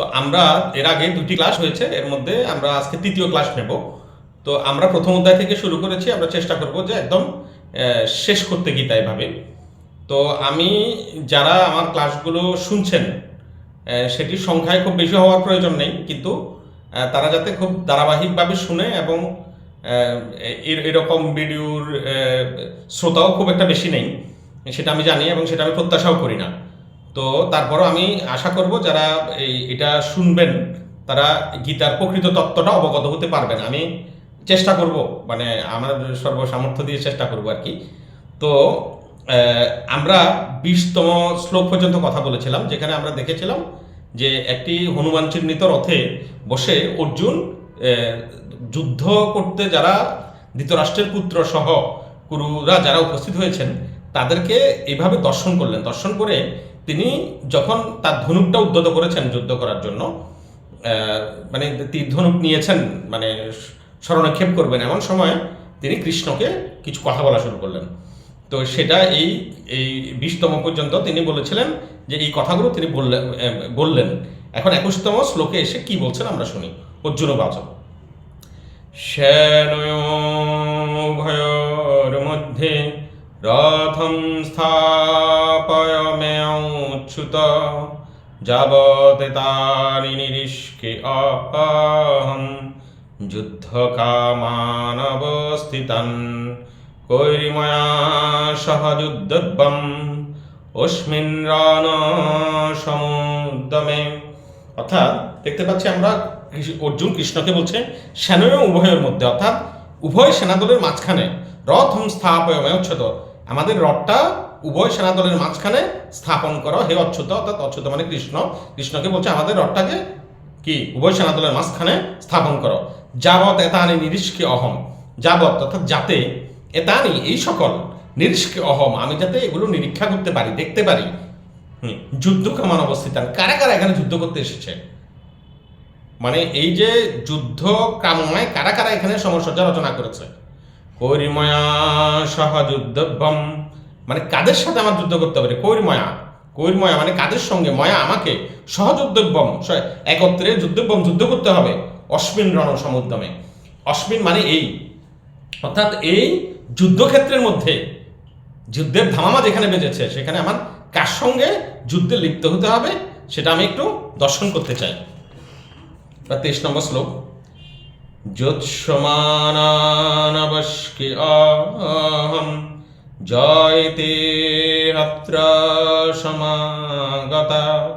তো আমরা এর আগে দুটি ক্লাস হয়েছে, এর মধ্যে আমরা আজকে তৃতীয় ক্লাস নেব। তো আমরা প্রথম অধ্যায় থেকে শুরু করেছি, আমরা চেষ্টা করব যে একদম শেষ করতে গীতা এভাবে তো আমি যারা আমার ক্লাসগুলো শুনছেন সেটির সংখ্যায় খুব বেশি হওয়ার প্রয়োজন নেই, কিন্তু তারা যাতে খুব ধারাবাহিকভাবে শুনে এবং এর- এরকম ভিডিওর শ্রোতাও খুব একটা বেশি নেই, সেটা আমি জানি এবং সেটা আমি প্রত্যাশাও করি না। তো তারপরও আমি আশা করব যারা এই এটা শুনবেন, তারা গীতার প্রকৃত তত্ত্বটা অবগত হতে পারবেন। আমি চেষ্টা করব মানে আমার সর্বসামর্থ্য দিয়ে চেষ্টা করব আর কি। তো আমরা বিশতম শ্লোক পর্যন্ত কথা বলেছিলাম, যেখানে আমরা দেখেছিলাম যে একটি হনুমান চিহ্নিত রথে বসে অর্জুন যুদ্ধ করতে যারা ধৃতরাষ্ট্রের পুত্র সহ কুরুরা যারা উপস্থিত হয়েছেন, তাদেরকে এইভাবে দর্শন করলেন। দর্শন করে তিনি যখন তার ধনুকটা উদ্যত করেছেন যুদ্ধ করার জন্য মানে তীর ধনুক নিয়েছেন মানে স্মরণক্ষেপ করবেন, এমন সময় তিনি কৃষ্ণকে কিছু কথা বলা শুরু করলেন। তো সেটা এই এই বিশতম পর্যন্ত তিনি বলেছিলেন যে এই কথাগুলো তিনি বললেন বললেন। এখন একুশতম শ্লোকে এসে কি বলছেন আমরা শুনি। অর্জুন বাচক শ্যানয়োভয়োর মধ্যে রথম স্থাপয় মেয়চ্যুত যাবতে তানি নিরিষ্কে অহম, যুদ্ধকামানবস্থিতান, কৈরিময়া সহ যুদ্ধব্যম, অস্মিন রণ সমুদ্যমে অর্থাৎ দেখতে পাচ্ছি আমরা অর্জুন কৃষ্ণকে বলছে সেনয় উভয়ের মধ্যে, অর্থাৎ উভয় সেনাদলের মাঝখানে রথম স্থাপয় অচ্ছুত আমাদের রথটা উভয় সেনাদলের মাঝখানে স্থাপন করো, হে অচ্যুত, অর্থাৎ অচ্যুত মানে কৃষ্ণ। কৃষ্ণকে বলছে আমাদের রথটাকে কি? উভয় সেনাদলের মাঝখানে স্থাপন করো। যাবত এতানি নিরিষ্কে অহম। যাবত অর্থাৎ যাতে এতানি, এই সকল নিরিষ্কে অহম। আমি যাতে এগুলো নিরীক্ষা করতে পারি, দেখতে পারি। যুদ্ধ কামান অবস্থিতান কারা কারা এখানে যুদ্ধ করতে এসেছে? মানে এই যে যুদ্ধ কামনায় কারা কারা এখানে সমস্যা রচনা করেছে? কৈরিময়া সহ যুদ্ধব্যম মানে কাদের সাথে আমার যুদ্ধ করতে পারে কৈরময়া। কৈরময়া মানে কাদের সঙ্গে? ময়া আমাকে সহযুদ্ধব্যম স- একত্রে যুদ্ধব্যম যুদ্ধ করতে হবে অশ্বিন রণ সমুদ্যমে অশ্বিন মানে এই। অর্থাৎ এই যুদ্ধক্ষেত্রের মধ্যে যুদ্ধের ধামামা যেখানে বেজেছে, সেখানে আমার কার সঙ্গে যুদ্ধে লিপ্ত হতে হবে, সেটা আমি একটু দর্শন করতে চাই। তেইশ নম্বর শ্লোক। যৎসমানানবস্কি অহম জয়তে অত্র সমাগতা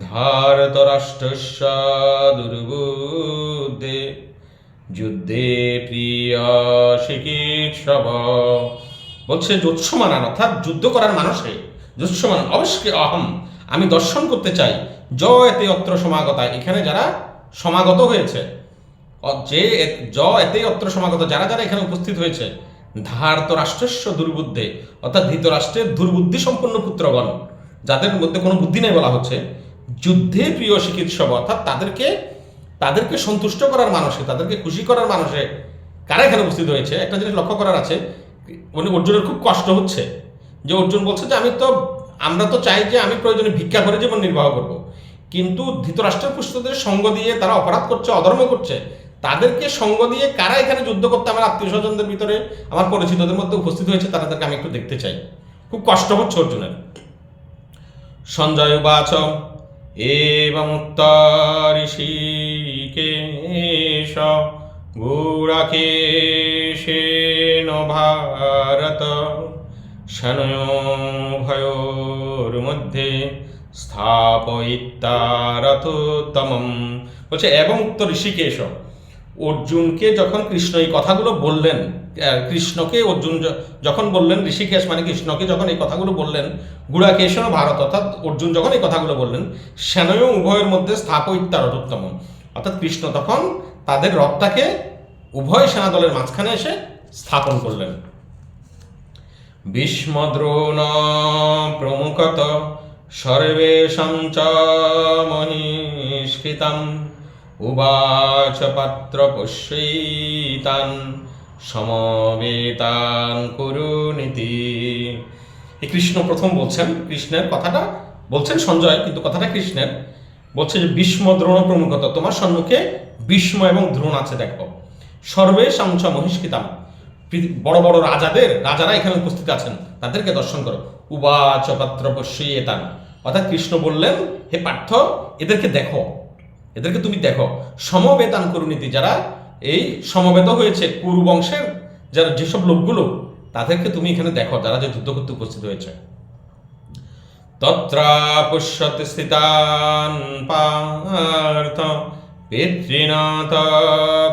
ধারতরাষ্ট্রস্য দুর্বুদ্ধে যুদ্ধে প্রিয় চিকিৎসব বলছে যৎসমানান অর্থাৎ যুদ্ধ করার মানুষে যৎসমান অবশ্যই অহম। আমি দর্শন করতে চাই। জয়তে অত্র সমাগতা এখানে যারা সমাগত হয়েছে যে জ এতেই অত্র সমাগত, যারা যারা এখানে উপস্থিত হয়েছে ধার্ত রাষ্ট্রস্য দুর্বুদ্ধে, অর্থাৎ ধৃতরাষ্ট্রের দুর্বুদ্ধি সম্পন্ন পুত্রগণ, যাদের মধ্যে কোনো বুদ্ধি নেই বলা হচ্ছে, যুদ্ধে প্রিয় চিকিৎসক, অর্থাৎ তাদেরকে তাদেরকে সন্তুষ্ট করার মানুষে, তাদেরকে খুশি করার মানুষে, কারা এখানে উপস্থিত হয়েছে? একটা জিনিস লক্ষ্য করার আছে মানে অর্জুনের খুব কষ্ট হচ্ছে, যে অর্জুন বলছে যে, আমি তো, আমরা তো চাই যে, আমি প্রয়োজনে ভিক্ষা করে জীবন নির্বাহ করব। কিন্তু ধৃতরাষ্ট্রের পুষ্টদের সঙ্গ দিয়ে তারা অপরাধ করছে, অধর্ম করছে তাদেরকে সঙ্গ দিয়ে কারা এখানে যুদ্ধ করতে আমার আত্মীয় স্বজনদের ভিতরে, আমার পরিচিতদের মধ্যে উপস্থিত হয়েছে, তাদেরকে আমি একটু দেখতে চাই। খুব কষ্ট হচ্ছে অর্জুনের সঞ্জয় বাচ এবং ঋষিকেশ গুড়াকেশেন ভারত, শনয়োভয়োর মধ্যে স্থাপয়িতারথোত্তমম বলছে, এবং উক্ত ঋষিকেশ অর্জুনকে যখন কৃষ্ণ এই কথাগুলো বললেন কৃষ্ণকে অর্জুন যখন বললেন, ঋষিকেশ মানে কৃষ্ণকে যখন এই কথাগুলো বললেন গুড়াকেশন ভারত, অর্থাৎ অর্জুন যখন এই কথাগুলো বললেন সেনয় উভয়ের মধ্যে স্থাপয়িতা রথোত্তম অর্থাৎ কৃষ্ণ তখন তাদের রথটাকে উভয় সেনাদলের মাঝখানে এসে স্থাপন করলেন। ভীষ্মদ্রোণ প্রমুখত সর্বেশাং চ মহিষ্কৃতম। পাত্র পুষ্যিতান সমবেতান কুরুনীতি এই কৃষ্ণ প্রথম বলছেন কৃষ্ণের কথাটা, বলছেন সঞ্জয়, কিন্তু কথাটা কৃষ্ণের। বলছে যে বিস্ম দ্রোণ প্রমুখত, তোমার সম্মুখে বিস্ম এবং দ্রোণ আছে, দেখো। সর্বে সাংস মহিষ্কিতাম। বড় বড় রাজাদের, রাজারা এখানে উপস্থিত আছেন, তাদেরকে দর্শন করো। উবাচ পাত্র এতান অর্থাৎ কৃষ্ণ বললেন, হে পার্থ, এদেরকে দেখো। এদেরকে তুমি দেখো, সমবেতান করুনীতি যারা, এই সমবেত হয়েছে কুরু বংশের, যারা যেসব লোকগুলো, তাদেরকে তুমি এখানে দেখো, যারা যে যুদ্ধ করতে উপস্থিত হয়েছে। তত্রাপুষ্যতে স্থিতান পার্থ, পিতৃনাথ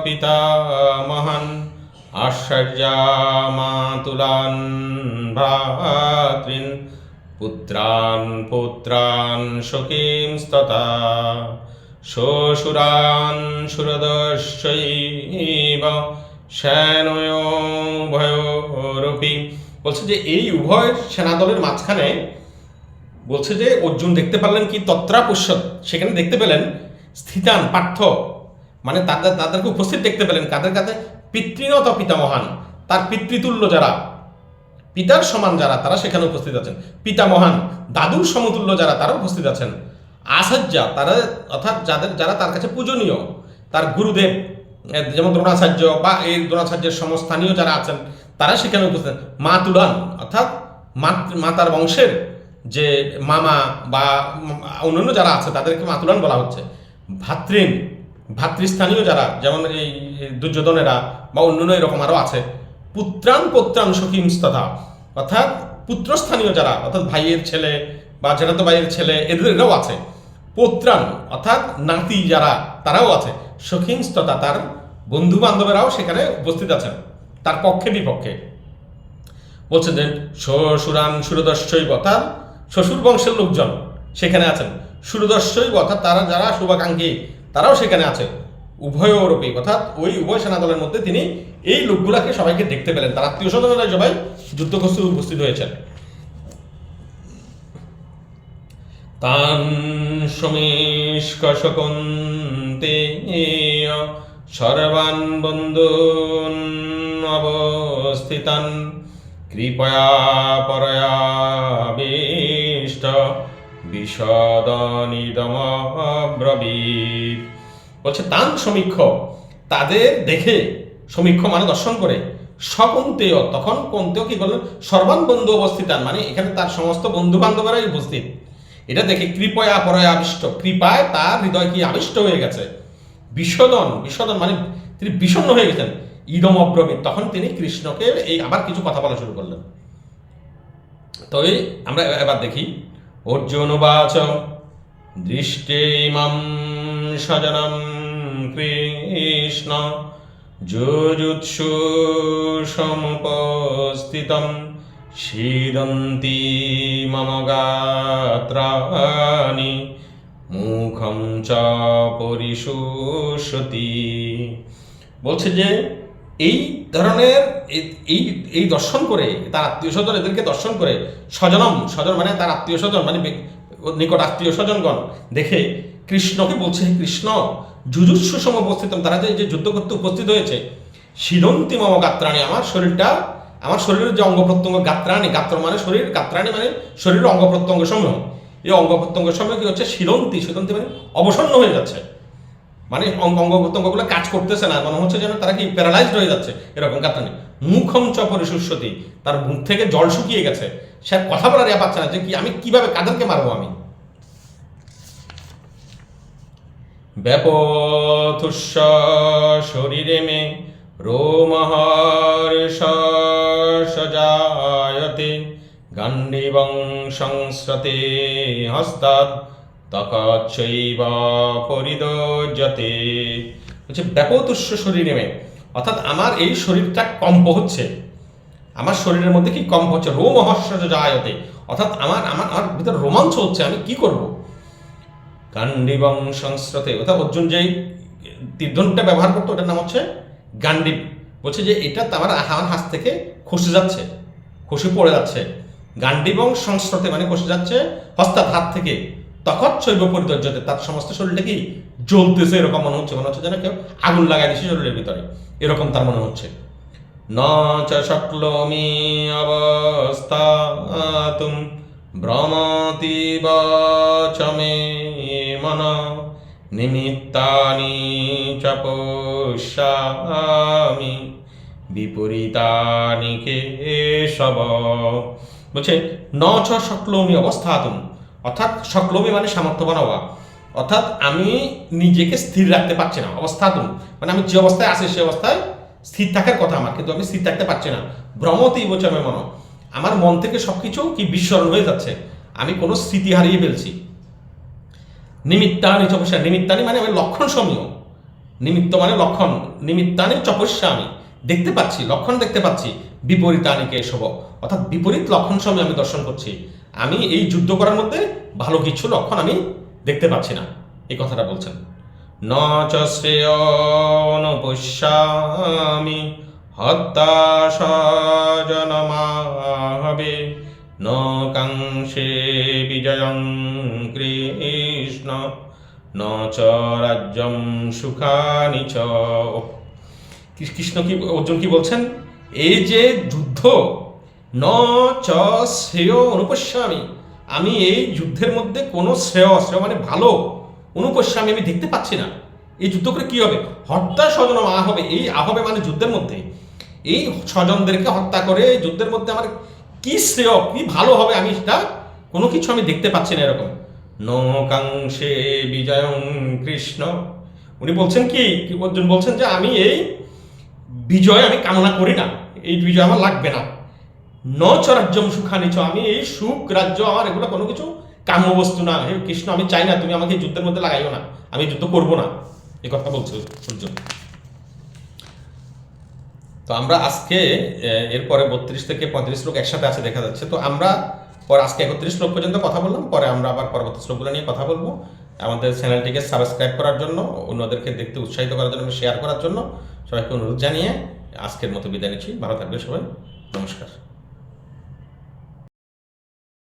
পিতামহান আশ্চর্যামাতুলান ভ্রাতৃন, পুত্রান পুত্রান সখীংস্ততা শ্বশুরান সুরদস্যৈব বলছে যে এই উভয় সেনাদলের মাঝখানে বলছে যে অর্জুন দেখতে পারলেন কি? তত্রা পুষ্যত সেখানে দেখতে পেলেন স্থিতান, পার্থ। মানে তাদের তাদেরকে উপস্থিত দেখতে পেলেন কাদের কাছে? পিতৃনত পিতামহান। তার পিতৃতুল্য যারা, পিতার সমান যারা, তারা সেখানে উপস্থিত আছেন। পিতামহান, দাদুর সমতুল্য যারা তারা উপস্থিত আছেন। আচার্যা তারা অর্থাৎ যাদের, যারা তার কাছে পূজনীয়, তার গুরুদেব যেমন দ্রোণাচার্য বা এই দ্রোণাচার্যের সমস্থানীয় যারা আছেন, তারা সেখানে উপস্থিত মা তুলান অর্থাৎ মাতৃ- মাতার বংশের যে মামা বা অন্যান্য যারা আছে, তাদেরকে মাতুলান বলা হচ্ছে। ভাতৃন ভাতৃস্থানীয় যারা, যেমন এই দুর্যোধনেরা বা অন্যান্য এরকম আরও আছে। পুত্রান পত্রান সখীমস্তথা অর্থাৎ পুত্রস্থানীয় যারা, অর্থাৎ ভাইয়ের ছেলে বা জেঠাতো ভাইয়ের ছেলে এদেরও আছে। পত্রান, অর্থাৎ নাতি যারা, তারাও আছে। সখীংস্ততা তার বন্ধু বান্ধবেরাও সেখানে উপস্থিত আছেন, তার পক্ষে বিপক্ষে। বলছেন যে, শ্বশুরান সুরদর্শৈব, অর্থাৎ শ্বশুর বংশের লোকজন সেখানে আছেন। সুরদর্শৈব, অর্থাৎ তারা যারা শুভাকাঙ্ক্ষী, তারাও সেখানে আছে। উভয় ওরূপী অর্থাৎ ওই উভয় সেনা দলের মধ্যে তিনি এই লোকগুলাকে সবাইকে দেখতে পেলেন। তার আত্মীয় স্বজনেরা সবাই যুদ্ধগ্রস্ত উপস্থিত হয়েছেন। তান সমিষ্কশকন্তে সর্বান বন্ধুন অবস্থিতান কৃপয়া পরয়াবিষ্ট বিশদনিদমব্রবীত। বলছে, তান সমীক্ষ, তাদের দেখে সমীক্ষ মানে দর্শন করে। সকন্তেয় তখন কন্তেও কি করলেন? সর্বান বন্ধু অবস্থিতান মানে এখানে তার সমস্ত বন্ধু বান্ধবরাই উপস্থিত। এটা দেখে কৃপয়া পরয়া আবিষ্ট কৃপায় তার হৃদয় কি আবিষ্ট হয়ে গেছে। বিশোদন বিশোদন মানে তিনি বিষণ্ণ হয়ে গেছেন। ইদম অব্রবীত তখন তিনি কৃষ্ণকে এই আবার কিছু কথা বলা শুরু করলেন। তো এই আমরা এবার দেখি। অর্জুন বাচ, দৃষ্টেমাম সজনম কৃষ্ণ, যুজুৎসু সমুপস্থিতম। শীদন্তি মম গাত্রাণি মুখম চ পরিশুষতি বলছে যে, এই ধরনের, এই এই দর্শন করে, তার আত্মীয় স্বজন এদেরকে দর্শন করে, স্বজনম, স্বজন মানে তার আত্মীয় স্বজন মানে নিকট আত্মীয় স্বজনগণ, দেখে কৃষ্ণকে বলছে কৃষ্ণ যুজুৎসু সম উপস্থিত তারা যে যুদ্ধ করতে উপস্থিত হয়েছে শিরন্তি মম গাত্রাণী, আমার শরীরটা আমার শরীরের যে অঙ্গ প্রত্যঙ্গ গাত্রাণী, গাত্র মানে শরীর, গাত্রাণী মানে শরীরের অঙ্গ প্রত্যঙ্গ সমূহ। এই অঙ্গ প্রত্যঙ্গ সমূহ কি হচ্ছে? শিরন্তি শিরন্তি মানে অবসন্ন হয়ে যাচ্ছে। মানে অঙ্গ প্রত্যঙ্গগুলো কাজ করতেছে না, মনে হচ্ছে যেন তারা কি প্যারালাইজড হয়ে যাচ্ছে, এরকম কাতানি মুখম চ পরিশুষ্যতি, তার মুখ থেকে জল শুকিয়ে গেছে। সে কথা বলার ইয়া পাচ্ছে না যে কি আমি কীভাবে কাদেরকে মারবো আমি? ব্যাপথুস্য শরীরে মে সজায়তে গান্ডীবং সংস্রতে হস্তাৎ তকচ্ছৈব পরিদোজ্যতে হচ্ছে ব্যাপতুষ্য শরীরে মে অর্থাৎ আমার এই শরীরটা কম্প হচ্ছে। আমার শরীরের মধ্যে কি কম্প হচ্ছে? রোমহর্ষ জায়তে অর্থাৎ আমার আমার আমার ভিতরে রোমাঞ্চ হচ্ছে, আমি কি করব? গান্ডীবং সংস্রতে অর্থাৎ অর্জুন যেই তীর্ধনটা ব্যবহার করতো, ওটার নাম হচ্ছে গান্ডীব বলছে যে এটা তো আমার হাত থেকে খসে যাচ্ছে, খসে পড়ে যাচ্ছে। গান্ডীবং সংস্রতে মানে খসে যাচ্ছে হস্তাৎ হাত থেকে। তখন শৈব পরিদর্যতে তার সমস্ত শরীরটা কি জ্বলতেছে এরকম মনে হচ্ছে মনে হচ্ছে যেন কেউ আগুন লাগাই দিচ্ছে শরীরের ভিতরে। এরকম তার মনে হচ্ছে। ন চ শক্লোমি অবস্থাতুম ভ্রমতি চ মে মন নিমিত্তানি চ পশ্যামি বিপরীতানি কেশব বলছে ন ছ শক্লমি অবস্থাতুম অর্থাৎ সকলমি মানে সামর্থ্যবান হওয়া। অর্থাৎ আমি নিজেকে স্থির রাখতে পারছি না। অবস্থাতুম মানে আমি যে অবস্থায় আছি, সে অবস্থায় স্থির থাকার কথা আমার। কিন্তু আমি স্থির থাকতে পারছি না। ভ্রমতি বোঝাবে মন। আমার মন থেকে সবকিছু কি বিস্মরণ হয়ে যাচ্ছে? আমি কোনো স্মৃতি হারিয়ে ফেলছি। নিমিত্তানি চপস্যা নিমিত্তানি মানে আমি লক্ষণ সমীয় নিমিত্ত মানে লক্ষণ। নিমিত্তানি চপস্যা আমি দেখতে পাচ্ছি, লক্ষণ দেখতে পাচ্ছি। বিপরীতানিকে এসব অর্থাৎ বিপরীত লক্ষণ সময় আমি দর্শন করছি। আমি এই যুদ্ধ করার মধ্যে ভালো কিছু লক্ষণ আমি দেখতে পাচ্ছি না, এই কথাটা বলছেন। ন চ শ্রেয়নুপশ্যামি হত্যা স্বজনমাহবে ন কাংসে বিজয়ং কৃষ্ণ। ন চ রাজ্যম সুখানি চ। কৃষ্ণ কি, অর্জুন কি বলছেন? এই যে যুদ্ধ, ন চ শ্রেয় অনুপস্যামি। আমি এই যুদ্ধের মধ্যে কোনো শ্রেয় শ্রেয় মানে ভালো অনুপস্যামি আমি দেখতে পাচ্ছি না। এই যুদ্ধ করে কি হবে? হত্যা স্বজন আ হবে, এই আহবে মানে যুদ্ধের মধ্যে। এই স্বজনদেরকে হত্যা করে যুদ্ধের মধ্যে আমার কি শ্রেয়, কি ভালো হবে আমি সেটা কোনো কিছু আমি দেখতে পাচ্ছি না এরকম। নকাংশে বিজয়ং কৃষ্ণ। উনি বলছেন কি অর্জুন বলছেন যে আমি এই বিজয় আমি কামনা করি না, এই বিজয় আমার লাগবে না। ন চ রাজ্যম সুখানি চ, আমি এই সুখ রাজ্য আমার এগুলো কোনো কিছু কাম্য বস্তু না। হে কৃষ্ণ, আমি চাই না তুমি আমাকে যুদ্ধের মধ্যে লাগাইও না, আমি যুদ্ধ করব না। এ কথা বলছে অর্জুন। তো আমরা আজকে এরপরে বত্রিশ থেকে পঁয়ত্রিশ লোক একসাথে আছে দেখা যাচ্ছে। তো আমরা পরে আজকে একত্রিশ শ্লোক পর্যন্ত কথা বললাম, পরে আমরা আবার পরবর্তী শ্লোকগুলো নিয়ে কথা বলব। আমাদের চ্যানেলটিকে সাবস্ক্রাইব করার জন্য, অন্যদেরকে দেখতে উৎসাহিত করার জন্য শেয়ার করার জন্য সবাইকে অনুরোধ জানিয়ে আজকের মতো বিদায় নিচ্ছি। ভালো থাকবে সবাই। নমস্কার।